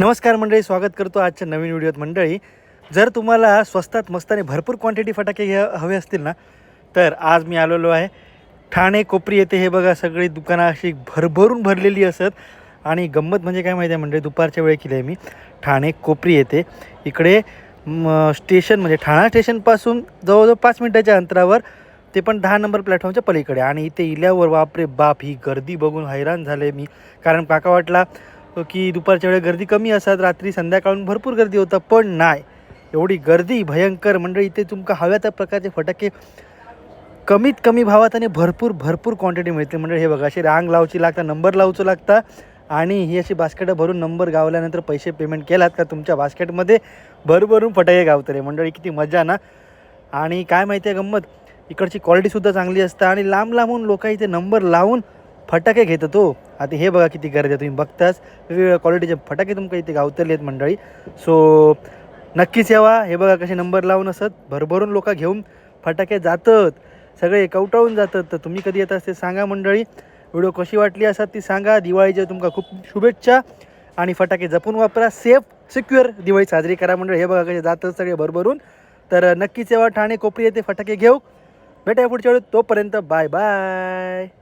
नमस्कार मंडळी स्वागत करतो आजच्या नवीन व्हिडिओत मंडळी. जर तुम्हाला स्वस्तात मस्ताने भरपूर क्वांटिटी फटाके घ्या हवे असतील ना तर आज मी आलेलो आहे. ठाणे कोपरी येथे हे बघा सगळी दुकानं अशी भरभरून भरलेली असत. आणि गंमत म्हणजे काय माहिती आहे मंडळी दुपारच्या वेळी केली आहे मी. ठाणे कोपरी येथे. इकडे म, स्टेशन म्हणजे ठाणा स्टेशनपासून जवळजवळ पाच मिनटाच्या अंतरावर ते पण दहा नंबर प्लॅटफॉर्मच्या पलीकडे. आणि इथे इल्यावर बापरे बाप ही गर्दी बघून हैराण झाले मी. कारण काका वाटला की दुपारच्या वेळेस गर्दी कमी असतात रात्री संध्याकाळून भरपूर गर्दी होतं पण नाही. एवढी गर्दी भयंकर. मंडळी इथे तुमका हव्या त्या प्रकारचे फटाके कमीत कमी भावात आणि भरपूर भरपूर क्वांटिटी मिळते म्हणजे हे बघा अशी रांग लावची लागता नंबर लावचं लागता आणि ही अशी बास्केटं भरून नंबर गावल्यानंतर पैसे पेमेंट केलात का तुमच्या बास्केटमध्ये भरभरून फटाके गावतले. मंडळी किती मजा ना? आणि काय माहिती आहे गंमत? इकडची क्वालिटीसुद्धा चांगली असतं आणि लांब लांबून लोक इथे नंबर लावून फटाके घेतात तो आता हे बघा किती गर्दी आहे. तुम्ही बघताच वेगवेगळ्या क्वालिटीचे फटाके तुमका इथे गावतले आहेत मंडळी. सो नक्कीच यावा. हे बघा कसे नंबर लावून असत. भरभरून लोक घेऊन फटाके जातात. सगळे कवटाळून जातात. तर तुम्ही कधी येत असते सांगा मंडळी. व्हिडिओ कशी वाटली असतात ती सांगा. दिवाळीच्या तुमका खूप शुभेच्छा. आणि फटाके जपून वापरा. सेफ सिक्युअर दिवाळी साजरी करा मंडळी. हे बघा कसे जातात सगळे भरभरून. तर नक्कीच यावा. ठाणे कोपरी येथे फटाके घेऊ. भेटा पुढच्या वेळी. तोपर्यंत बाय बाय.